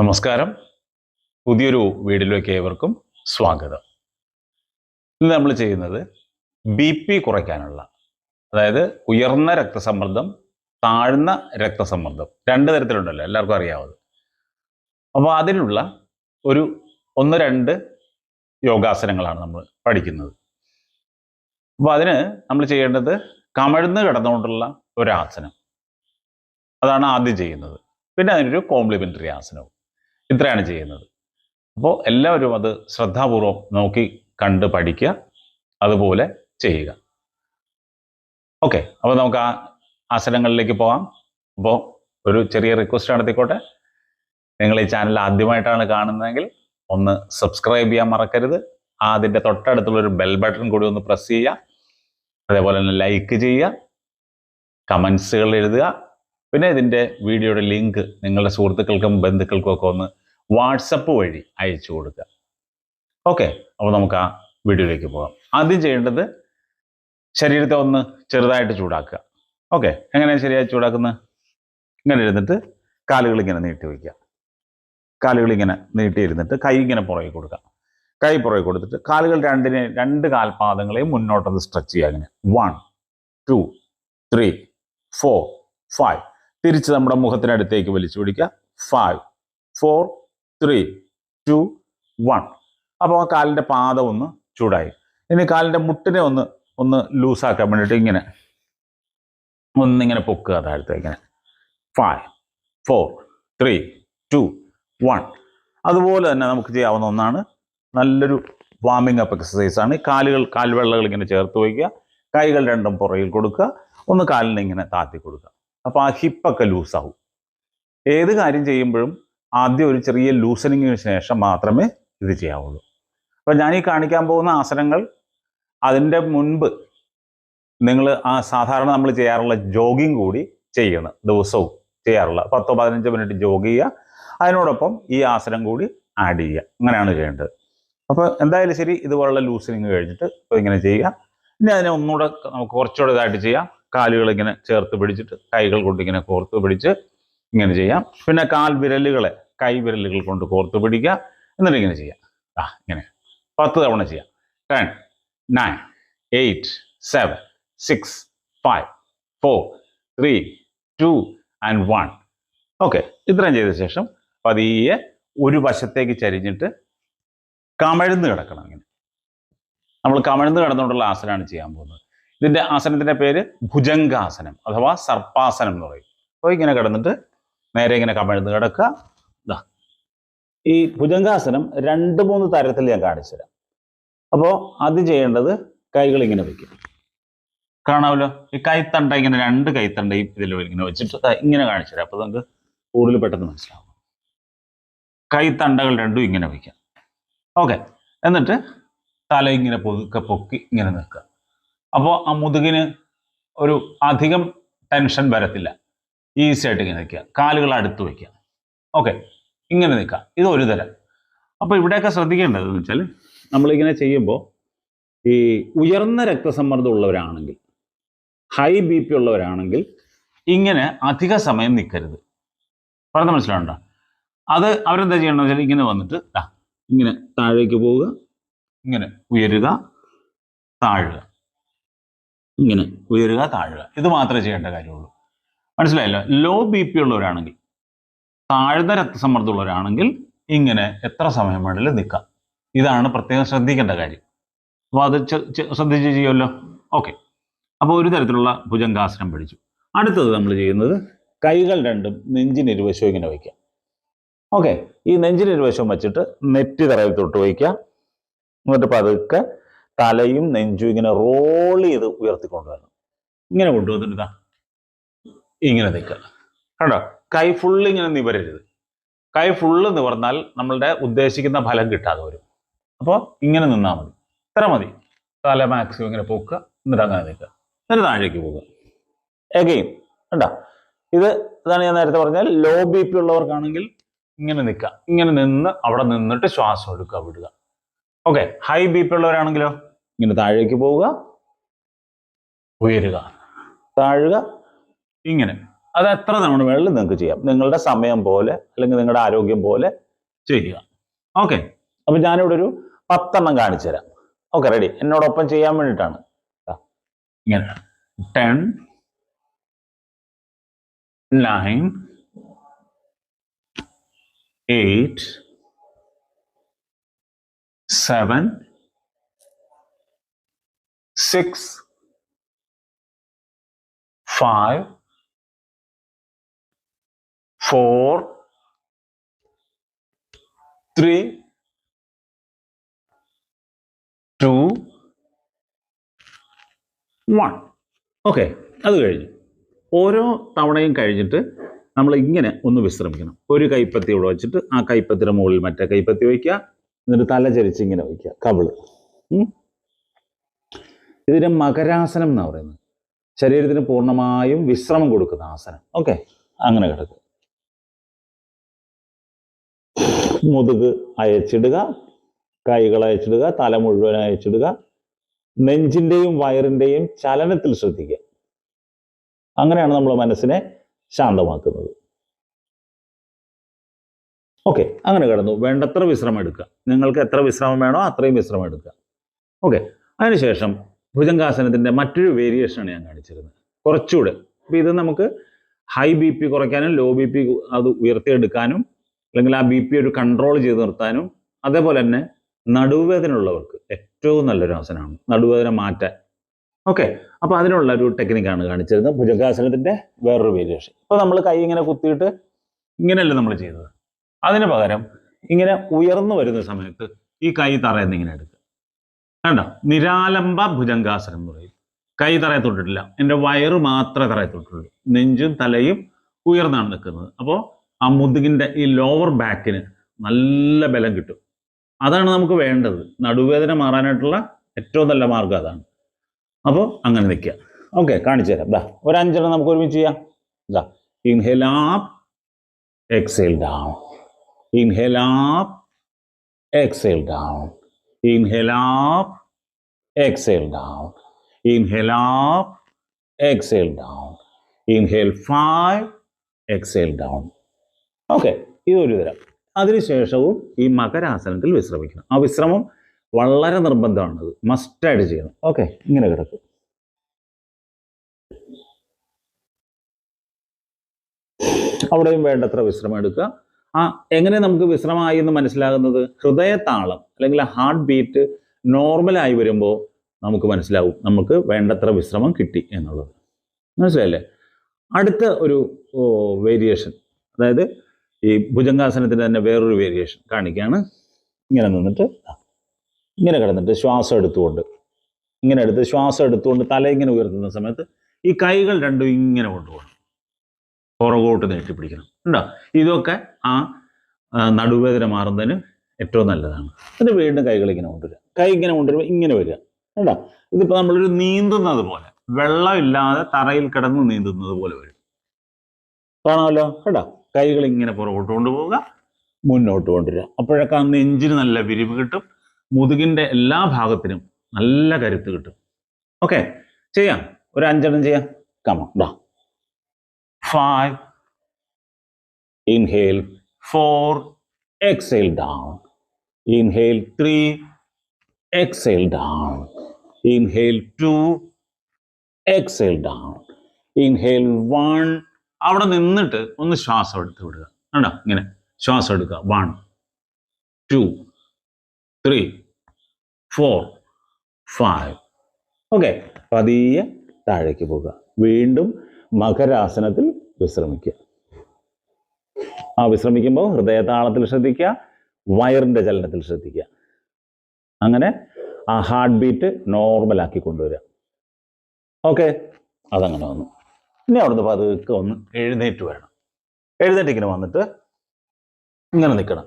നമസ്കാരം. പുതിയൊരു വീഡിയോയിലേക്ക് ഏവർക്കും സ്വാഗതം. ഇന്ന് നമ്മൾ ചെയ്യുന്നത് ബി പി കുറയ്ക്കാനുള്ള അതായത് ഉയർന്ന രക്തസമ്മർദ്ദം താഴ്ന്ന രക്തസമ്മർദ്ദം. രണ്ട് തരത്തിലുണ്ടല്ലോ എല്ലാവർക്കും അറിയാവുന്നത്. അപ്പോൾ അതിനുള്ള ഒരു ഒന്ന് രണ്ട് യോഗാസനങ്ങളാണ് നമ്മൾ പഠിക്കുന്നത്. അപ്പോൾ അതിന് നമ്മൾ ചെയ്യേണ്ടത് കമഴ്ന്ന് കിടന്നുകൊണ്ടുള്ള ഒരാസനം. അതാണ് ആദ്യം ചെയ്യുന്നത്. പിന്നെ അതിനൊരു കോംപ്ലിമെന്ററി ആസനവും. ഇത്രയാണ് ചെയ്യുന്നത്. അപ്പോൾ എല്ലാവരും അത് ശ്രദ്ധാപൂർവം നോക്കി കണ്ട് പഠിക്കുക അതുപോലെ ചെയ്യുക. ഓക്കെ അപ്പോൾ നമുക്ക് ആ ആസനങ്ങളിലേക്ക് പോകാം അപ്പോൾ ഒരു ചെറിയ റിക്വസ്റ്റ് നടത്തിക്കോട്ടെ. നിങ്ങൾ ഈ ചാനൽ ആദ്യമായിട്ടാണ് കാണുന്നതെങ്കിൽ ഒന്ന് സബ്സ്ക്രൈബ് ചെയ്യാൻ മറക്കരുത്. ആ തൊട്ടടുത്തുള്ള ഒരു ബെൽ ബട്ടൺ കൂടി ഒന്ന് പ്രസ് ചെയ്യുക. അതേപോലെ തന്നെ ലൈക്ക് ചെയ്യുക. കമൻസുകൾ എഴുതുക. പിന്നെ ഇതിന്റെ വീഡിയോയുടെ ലിങ്ക് നിങ്ങളുടെ സുഹൃത്തുക്കൾക്കും ബന്ധുക്കൾക്കും ഒക്കെ ഒന്ന് വാട്സപ്പ് വഴി അയച്ചു കൊടുക്കുക. ഓക്കെ അപ്പോൾ നമുക്ക് ആ വീഡിയോയിലേക്ക് പോകാം. ആദ്യം ചെയ്യേണ്ടത് ശരീരത്തെ ഒന്ന് ചെറുതായിട്ട് ചൂടാക്കുക. ഓക്കെ എങ്ങനെയാണ് ശരിയായി ചൂടാക്കുന്നത് ഇങ്ങനെ ഇരുന്നിട്ട് കാലുകൾ ഇങ്ങനെ നീട്ടി വയ്ക്കുക. കാലുകൾ ഇങ്ങനെ നീട്ടി ഇരുന്നിട്ട് കൈ ഇങ്ങനെ പുറകെ കൊടുക്കുക. കൈ പുറകെ കൊടുത്തിട്ട് കാലുകൾ രണ്ടിനെ രണ്ട് കാൽപാദങ്ങളെയും മുന്നോട്ടത് സ്ട്രെച്ച് ചെയ്യുക അങ്ങനെ one two three four five തിരിച്ച് നമ്മുടെ മുഖത്തിനടുത്തേക്ക് വലിച്ചു പിടിക്കുക. Five four three two one അപ്പോൾ ആ കാലിന്റെ പാത ഒന്ന് ചൂടായി. ഇനി കാലിന്റെ മുട്ടിനെ ഒന്ന് ഒന്ന് ലൂസാക്കാൻ വേണ്ടിയിട്ട് ഇങ്ങനെ ഒന്നിങ്ങനെ പൊക്കുക താഴത്തെ ഇങ്ങനെ five four three two one അതുപോലെ തന്നെ നമുക്ക് ചെയ്യാവുന്ന ഒന്നാണ് നല്ലൊരു വാമിംഗ് അപ്പ് എക്സസൈസ് ആണ്. കാലുകൾ കാൽവെള്ളകൾ ഇങ്ങനെ ചേർത്ത് വയ്ക്കുക. കൈകൾ രണ്ടും പുറകിൽ കൊടുക്കുക. ഒന്ന് കാലിനെ ഇങ്ങനെ താത്തി കൊടുക്കുക. അപ്പോൾ ആ ഹിപ്പൊക്കെ ലൂസാവും. ഏത് കാര്യം ചെയ്യുമ്പോഴും ആദ്യം ഒരു ചെറിയ ലൂസനിങ്ങിന് ശേഷം മാത്രമേ ഇത് ചെയ്യാവുള്ളൂ. അപ്പോൾ ഞാൻ ഈ കാണിക്കാൻ പോകുന്ന ആസനങ്ങൾ അതിന്റെ മുൻപ് നിങ്ങൾ ആ സാധാരണ നമ്മൾ ചെയ്യാറുള്ള ജോഗിങ് കൂടി ചെയ്യണം ദിവസവും ചെയ്യാറുള്ള. പത്തോ പതിനഞ്ചോ മിനിറ്റ് ജോഗ് ചെയ്യുക. അതിനോടൊപ്പം ഈ ആസനം കൂടി ആഡ് ചെയ്യുക. അങ്ങനെയാണ് ചെയ്യേണ്ടത്. അപ്പോൾ എന്തായാലും ശരി ഇതുപോലുള്ള ലൂസനിങ് കഴിഞ്ഞിട്ട് ഇപ്പോൾ ഇങ്ങനെ ചെയ്യുക. ഇനി അതിനെ ഒന്നുകൂടെ നമുക്ക് കുറച്ചുകൂടെ ഇതായിട്ട് ചെയ്യാം. കാലുകൾ ഇങ്ങനെ ചേർത്ത് പിടിച്ചിട്ട് കൈകൾ കൊണ്ട് ഇങ്ങനെ കോർത്ത് പിടിച്ച് ഇങ്ങനെ ചെയ്യാം. പിന്നെ കാൽ വിരലുകളെ കൈ വിരലുകൾ കൊണ്ട് കോർത്ത് പിടിക്കുക. എന്നിട്ട് ഇങ്ങനെ ചെയ്യാം ആ ഇങ്ങനെ. പത്ത് തവണ ചെയ്യാം ten nine eight seven six five four three two and one okay ഇത്രയും ചെയ്ത ശേഷം പതിയെ ഒരു വശത്തേക്ക് ചരിഞ്ഞിട്ട് കമഴ്ന്ന് കിടക്കണം ഇങ്ങനെ. നമ്മൾ കമഴ്ന്ന് കിടന്നുകൊണ്ടുള്ള ആസനമാണ് ചെയ്യാൻ പോകുന്നത്. ഇതിന്റെ ആസനത്തിന്റെ പേര് ഭുജംഗാസനം അഥവാ സർപ്പാസനം എന്ന് പറയും. അപ്പോൾ ഇങ്ങനെ കിടന്നിട്ട് നേരെ ഇങ്ങനെ കമഴ്ന്ന് കിടക്കുക. ഈ ഭുജങ്കാസനം രണ്ട് മൂന്ന് തരത്തിൽ ഞാൻ കാണിച്ചു തരാം. അപ്പോൾ അത് ചെയ്യേണ്ടത് കൈകൾ ഇങ്ങനെ വെക്കും. കാണാമല്ലോ? ഈ കൈത്തണ്ട ഇങ്ങനെ രണ്ട് കൈത്തണ്ടയും ഇതിൽ ഇങ്ങനെ വെച്ചിട്ട് ഇങ്ങനെ കാണിച്ചു തരാം. അപ്പോൾ നമുക്ക് കൂടുതൽ പെട്ടെന്ന് മനസ്സിലാവും. കൈത്തണ്ടകൾ രണ്ടും ഇങ്ങനെ വയ്ക്കാം ഓക്കെ. എന്നിട്ട് തല ഇങ്ങനെ പൊതുക്കെ പൊക്കി ഇങ്ങനെ നിൽക്കുക. അപ്പോൾ ആ മുതുകിന് ഒരു അധികം ടെൻഷൻ വരത്തില്ല. ഈസി ആയിട്ട് ഇങ്ങനെ നിൽക്കുക. കാലുകൾ അടുത്ത് വയ്ക്കുക ഓക്കെ. ഇങ്ങനെ നിൽക്കാം. ഇത് ഒരു തരം. അപ്പോൾ ഇവിടെയൊക്കെ ശ്രദ്ധിക്കേണ്ടത് എന്ന് വെച്ചാൽ നമ്മളിങ്ങനെ ചെയ്യുമ്പോൾ ഈ ഉയർന്ന രക്തസമ്മർദ്ദം ഉള്ളവരാണെങ്കിൽ ഹൈ ബി പി ഉള്ളവരാണെങ്കിൽ ഇങ്ങനെ അധിക സമയം നിൽക്കരുത് പറഞ്ഞ മനസ്സിലാവണ്ട അത് അവരെന്താ ചെയ്യണമെന്ന് വെച്ചാൽ ഇങ്ങനെ വന്നിട്ട് ദാ ഇങ്ങനെ താഴേക്ക് പോവുക ഇങ്ങനെ ഉയരുക താഴുക. ഇങ്ങനെ ഉയരുക താഴുക. ഇത് മാത്രമേ ചെയ്യേണ്ട കാര്യമുള്ളൂ. മനസ്സിലായല്ലോ? ലോ ബി പി ഉള്ളവരാണെങ്കിൽ താഴ്ന്ന രക്തസമ്മർദ്ദം ഉള്ളവരാണെങ്കിൽ ഇങ്ങനെ എത്ര സമയം വേണമെങ്കിലും നിൽക്കാം. ഇതാണ് പ്രത്യേകം ശ്രദ്ധിക്കേണ്ട കാര്യം. അപ്പോൾ അത് ശ്രദ്ധിച്ച് ചെയ്യുമല്ലോ? ഓക്കെ. അപ്പോൾ ഒരു തരത്തിലുള്ള ഭുജങ്കാസനം പഠിച്ചു അടുത്തത് നമ്മൾ ചെയ്യുന്നത് കൈകൾ രണ്ടും നെഞ്ചിന് ഇരുവശവും ഇങ്ങനെ വയ്ക്കുക. ഓക്കെ. ഈ നെഞ്ചിന് ഇരുവശവും വെച്ചിട്ട് നെറ്റി തറയിൽ തൊട്ട് വയ്ക്കുക. എന്നിട്ട് പതുക്കെ തലയും നെഞ്ചും ഇങ്ങനെ റോൾ ചെയ്ത് ഉയർത്തിക്കൊണ്ടുവരണം. ഇങ്ങനെ കൊണ്ടുവന്നിട്ട് ഇങ്ങനെ നിൽക്കുക. കണ്ടോ? കൈ ഫുള്ള് ഇങ്ങനെ നിവരരുത്. കൈ ഫുള്ള് നിവർന്നാൽ നമ്മളുടെ ഉദ്ദേശിക്കുന്ന ഫലം കിട്ടാതെ വരും. അപ്പോൾ ഇങ്ങനെ നിന്നാൽ മതി. ഇത്ര മതി. തല മാക്സിമം ഇങ്ങനെ പോക്കുക. എന്നിട്ട് അങ്ങനെ നിൽക്കുക എന്നിട്ട് താഴേക്ക് പോകുക എഗെയിൻ കണ്ടോ? ഇത് ഇതാണ് ഞാൻ നേരത്തെ പറഞ്ഞാൽ ലോ ബി പി ഉള്ളവർക്കാണെങ്കിൽ ഇങ്ങനെ നിൽക്കുക. ഇങ്ങനെ നിന്ന് അവിടെ നിന്നിട്ട് ശ്വാസം എടുക്കുക വിടുക. ഓക്കെ ഹൈ ബി പി ഉള്ളവരാണെങ്കിലോ ഇങ്ങനെ താഴേക്ക് പോവുക ഉയരുക. താഴുക ഇങ്ങനെ. അത് എത്ര തവണ വേണമെങ്കിലും നിങ്ങൾക്ക് ചെയ്യാം. നിങ്ങളുടെ സമയം പോലെ അല്ലെങ്കിൽ നിങ്ങളുടെ ആരോഗ്യം പോലെ ചെയ്യുക. ഓക്കെ അപ്പൊ ഞാനിവിടെ ഒരു പത്തെണ്ണം കാണിച്ചു തരാം. ഓക്കെ റെഡി എന്നോടൊപ്പം ചെയ്യാൻ വേണ്ടിയിട്ടാണ്. ഇങ്ങനെ. Ten nine eight seven six five four three two one okay അത് കഴിഞ്ഞു. ഓരോ തവണയും കഴിഞ്ഞിട്ട് നമ്മൾ ഇങ്ങനെ ഒന്ന് വിശ്രമിക്കണം. ഒരു കൈപ്പത്തി ഇവിടെ വെച്ചിട്ട് ആ കൈപ്പത്തിയുടെ മുകളിൽ മറ്റേ കൈപ്പത്തി വയ്ക്കുക എന്നിട്ട് തല ചരിച്ച് ഇങ്ങനെ വയ്ക്കുക കവിൾ. ഇതിന് മകരാസനം എന്നാണ് പറയുന്നത്. ശരീരത്തിന് പൂർണമായും വിശ്രമം കൊടുക്കുന്ന ആസനം. ഓക്കെ അങ്ങനെ കിടക്കുക മുതുക് അയച്ചിടുക കൈകൾ അയച്ചിടുക തല മുഴുവൻ അയച്ചിടുക നെഞ്ചിന്റെയും വയറിന്റെയും ചലനത്തിൽ ശ്രദ്ധിക്കുക. അങ്ങനെയാണ് നമ്മൾ മനസ്സിനെ ശാന്തമാക്കുന്നത്. ഓക്കെ അങ്ങനെ കിടന്നു. വേണ്ടത്ര വിശ്രമം എടുക്കുക. നിങ്ങൾക്ക് എത്ര വിശ്രമം വേണോ അത്രയും വിശ്രമം എടുക്കുക. ഓക്കെ അതിനുശേഷം ഭുജംഗാസനത്തിന്റെ മറ്റൊരു വേരിയേഷനാണ് ഞാൻ കാണിച്ചിരുന്നത്. കുറച്ചുകൂടെ. ഇത് നമുക്ക് ഹൈ ബി പി കുറയ്ക്കാനും ലോ ബി പി അത് ഉയർത്തിയെടുക്കാനും അല്ലെങ്കിൽ ആ ബി പി ഒരു കൺട്രോൾ ചെയ്ത് നിർത്താനും അതേപോലെ തന്നെ നടുവേദന ഉള്ളവർക്ക് ഏറ്റവും നല്ലൊരു ആസനമാണ് നടുവേദന മാറ്റാൻ. ഓക്കെ അപ്പൊ അതിനുള്ള ഒരു ടെക്നിക്കാണ് കാണിച്ചിരുന്നത്. ഭുജകാസനത്തിന്റെ വേറൊരു വേരിയേഷൻ ഇപ്പൊ നമ്മൾ കൈ ഇങ്ങനെ കുത്തിയിട്ട് ഇങ്ങനെയല്ല നമ്മൾ ചെയ്തത്. അതിന് പകരം ഇങ്ങനെ ഉയർന്നു വരുന്ന സമയത്ത് ഈ കൈ തറയെന്ന് ഇങ്ങനെ എടുക്കുക. കണ്ട? നിരാലംബ ഭുജങ്കാസനം എന്ന് പറയും. കൈ തറയെ തൊട്ടിട്ടില്ല. എന്റെ വയറ് മാത്രമേ തറയെ തൊട്ടുള്ളൂ നെഞ്ചും തലയും ഉയർന്നാണ് നിൽക്കുന്നത്. അപ്പോൾ ആ മുതുകിന്റെ ഈ ലോവർ ബാക്കിന് നല്ല ബലം കിട്ടും. അതാണ് നമുക്ക് വേണ്ടത്. നടുവേദന മാറാനായിട്ടുള്ള ഏറ്റവും നല്ല മാർഗം അതാണ്. അപ്പോൾ അങ്ങനെ നിൽക്കുക ഓക്കെ കാണിച്ചു തരാം. ദാ ഒരു അഞ്ചെണ്ണം നമുക്ക് ഒരുമിച്ച് ചെയ്യാം. ദാ inhale up exhale down inhale up exhale down inhale up exhale down inhale up exhale down inhale five exhale down okay ഇതൊരു തരം. അതിനുശേഷവും ഈ മകരാസനത്തിൽ വിശ്രമിക്കണം. ആ വിശ്രമം വളരെ നിർബന്ധമാണത്. മസ്റ്റായിട്ട് ചെയ്യണം. ഓക്കെ ഇങ്ങനെ കിടക്കും. അവിടെയും വേണ്ടത്ര വിശ്രമം എടുക്കുക. ആ എങ്ങനെ നമുക്ക് വിശ്രമമായി എന്ന് മനസ്സിലാകുന്നത്? ഹൃദയതാളം അല്ലെങ്കിൽ ഹാർട്ട് ബീറ്റ് നോർമലായി വരുമ്പോൾ നമുക്ക് മനസ്സിലാവും നമുക്ക് വേണ്ടത്ര വിശ്രമം കിട്ടി എന്നുള്ളത്. മനസ്സിലായില്ലേ? അടുത്ത ഒരു വേരിയേഷൻ അതായത് ഈ ഭുജങ്കാസനത്തിന്റെ തന്നെ വേറൊരു വേരിയേഷൻ കാണിക്കുകയാണ്. ഇങ്ങനെ നിന്നിട്ട് ഇങ്ങനെ കിടന്നിട്ട് ശ്വാസം എടുത്തുകൊണ്ട് ഇങ്ങനെ എടുത്ത് ശ്വാസം എടുത്തുകൊണ്ട് തല ഇങ്ങനെ ഉയർത്തുന്ന സമയത്ത് ഈ കൈകൾ രണ്ടും ഇങ്ങനെ കൊണ്ടുപോകണം. പുറകോട്ട് നീട്ടി പിടിക്കണം ഉണ്ടോ ഇതൊക്കെ ആ ആ, നടുവേദന മാറുന്നതിന് ഏറ്റവും നല്ലതാണ്. എന്നിട്ട് വീണ്ടും കൈകൾ ഇങ്ങനെ കൊണ്ടുവരിക. കൈ ഇങ്ങനെ കൊണ്ടുവരുമ്പോൾ ഇങ്ങനെ വരിക. ഉണ്ടോ ഇതിപ്പോൾ നമ്മളൊരു നീന്തുന്നത് പോലെ വെള്ളമില്ലാതെ തറയിൽ കിടന്ന് നീന്തുന്നത് പോലെ വരും. കാണാമല്ലോ? കേട്ടോ കൈകൾ ഇങ്ങനെ പുറകോട്ട് കൊണ്ടുപോവുക. മുന്നോട്ട് കൊണ്ടുവരിക. അപ്പോഴൊക്കെ ആ നെഞ്ചിന് നല്ല വിരിവ് കിട്ടും. മുതുകിന്റെ എല്ലാ ഭാഗത്തിനും നല്ല കരുത്ത് കിട്ടും. ഓക്കെ ചെയ്യാം. ഒരു അഞ്ചെണ്ണം ചെയ്യാം. കമ ഡാ five inhale four exhale down inhale three exhale down inhale two exhale down inhale one അവിടെ നിന്നിട്ട് ഒന്ന് ശ്വാസം എടുത്ത് വിടുക. കണ്ടോ? ഇങ്ങനെ ശ്വാസം എടുക്കുക. One two three four five okay പതിയെ താഴേക്ക് പോകുക വീണ്ടും മകരാസനത്തിൽ വിശ്രമിക്കുക. ആ വിശ്രമിക്കുമ്പോൾ ഹൃദയതാളത്തിൽ ശ്രദ്ധിക്കുക. വയറിന്റെ ചലനത്തിൽ ശ്രദ്ധിക്കുക. അങ്ങനെ ആ ഹാർട്ട് ബീറ്റ് നോർമലാക്കി കൊണ്ടുവരിക. ഓക്കെ അതങ്ങനെ വന്നു. ഇനി അവിടുന്ന് പതുക്കെ ഒന്ന് എഴുന്നേറ്റ് വരണം. എഴുന്നേറ്റ് ഇങ്ങനെ വന്നിട്ട് ഇങ്ങനെ നിൽക്കണം.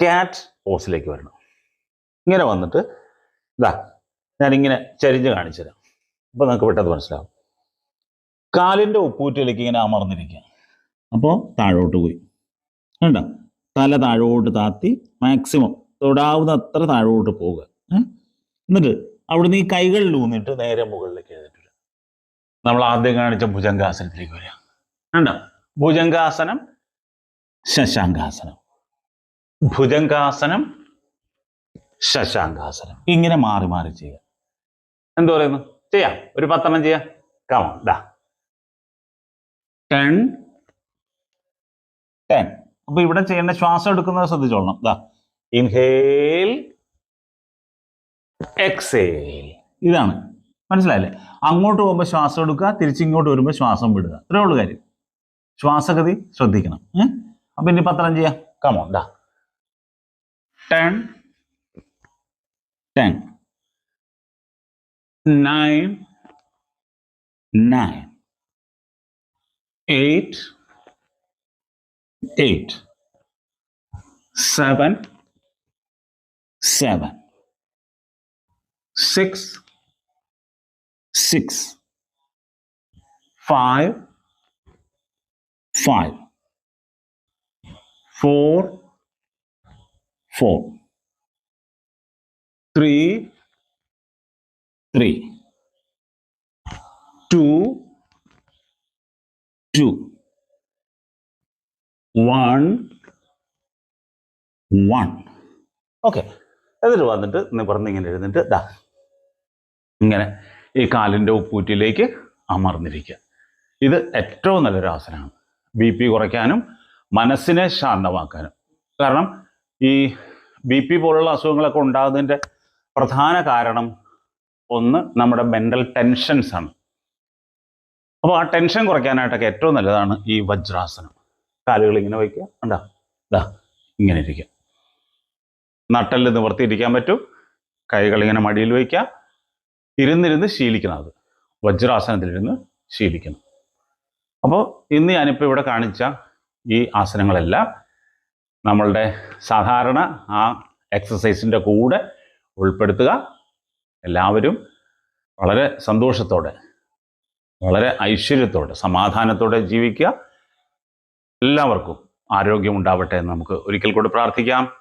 ക്യാറ്റ് പോസിലേക്ക് വരണം. ഇങ്ങനെ വന്നിട്ട് ഇതാ ഞാനിങ്ങനെ ചരിഞ്ഞ് കാണിച്ചു തരാം. അപ്പോൾ നമുക്ക് പെട്ടെന്ന് മനസ്സിലാവും. കാലിന്റെ ഉപ്പൂറ്റിലേക്ക് ഇങ്ങനെ അമർന്നിരിക്കുക. അപ്പോൾ താഴോട്ട് പോയി. വേണ്ട തല താഴോട്ട് താത്തി മാക്സിമം തൊടാവുന്ന അത്ര താഴോട്ട് പോവുക. എന്നിട്ട് അവിടുന്ന് ഈ കൈകളിൽ ഊന്നിട്ട് നേരെ മുകളിലേക്ക് എഴുതിട്ട് നമ്മൾ ആദ്യം കാണിച്ച ഭുജംഗാസനത്തിലേക്ക് വരിക. കണ്ടോ? ഭുജംഗാസനം ശശാങ്കാസനം. ഭുജംഗാസനം ശശാങ്കാസനം. ഇങ്ങനെ മാറി മാറി ചെയ്യുക. എന്തു പറയുന്നു? ചെയ്യാം. ഒരു പത്തെണ്ണം ചെയ്യാം. കമ ദാ. ടെൻ ടെൻ അപ്പൊ ഇവിടെ ചെയ്യേണ്ട ശ്വാസം എടുക്കുന്നത് ശ്രദ്ധിച്ചോളണം. ദാ. ഇൻഹേൽ എക്സേൽ ഇതാണ്. മനസ്സിലായില്ലേ? അങ്ങോട്ട് പോകുമ്പോൾ ശ്വാസം എടുക്കുക തിരിച്ചിങ്ങോട്ട് വരുമ്പോൾ ശ്വാസം വിടുക. ഇത്രേ ഉള്ളൂ കാര്യം. ശ്വാസഗതി ശ്രദ്ധിക്കണം അപ്പൊ ഇനി പത്രം ചെയ്യാം. കമോൺ ദാ. Ten ten nine nine eight eight seven seven six, six, five, five, four, four, three, three. two, two, one, one. Okay എന്നിട്ട് വന്നിട്ട് പറഞ്ഞിങ്ങനെ എഴുന്നിട്ട് ദാ ഇങ്ങനെ ഈ കാലിന്റെ ഉപ്പൂറ്റിലേക്ക് അമർന്നിരിക്കുക. ഇത് ഏറ്റവും നല്ലൊരു ആസനമാണ് ബി പി കുറയ്ക്കാനും മനസ്സിനെ ശാന്തമാക്കാനും. കാരണം ഈ ബി പി പോലുള്ള അസുഖങ്ങളൊക്കെ ഉണ്ടാകുന്നതിന്റെ പ്രധാന കാരണം ഒന്ന് നമ്മുടെ മെന്റൽ ടെൻഷൻസ് ആണ്. അപ്പോൾ ആ ടെൻഷൻ കുറയ്ക്കാനായിട്ടൊക്കെ ഏറ്റവും നല്ലതാണ് ഈ വജ്രാസനം. കാലുകൾ ഇങ്ങനെ വയ്ക്കുക. ഉണ്ടാ ഇതാ ഇങ്ങനെ ഇരിക്കുക. നട്ടൽ നിവർത്തിയിരിക്കാൻ പറ്റും. കൈകൾ ഇങ്ങനെ മടിയിൽ വയ്ക്കുക. ഇരുന്നിരുന്ന് ശീലിക്കണം അത്. വജ്രാസനത്തിലിരുന്ന് ശീലിക്കണം. അപ്പോൾ ഇന്ന് ഞാനിപ്പോൾ ഇവിടെ കാണിച്ച ഈ ആസനങ്ങളെല്ലാം നമ്മളുടെ സാധാരണ ആ എക്സസൈസിന്റെ കൂടെ ഉൾപ്പെടുത്തുക. എല്ലാവരും വളരെ സന്തോഷത്തോടെ വളരെ ഐശ്വര്യത്തോടെ സമാധാനത്തോടെ ജീവിക്കുക. എല്ലാവർക്കും ആരോഗ്യം ഉണ്ടാവട്ടെ എന്ന് നമുക്ക് ഒരിക്കൽ കൂടി പ്രാർത്ഥിക്കാം.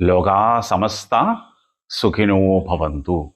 ലോകാ സമസ്ത സുഖിനോ ഭവന്തു.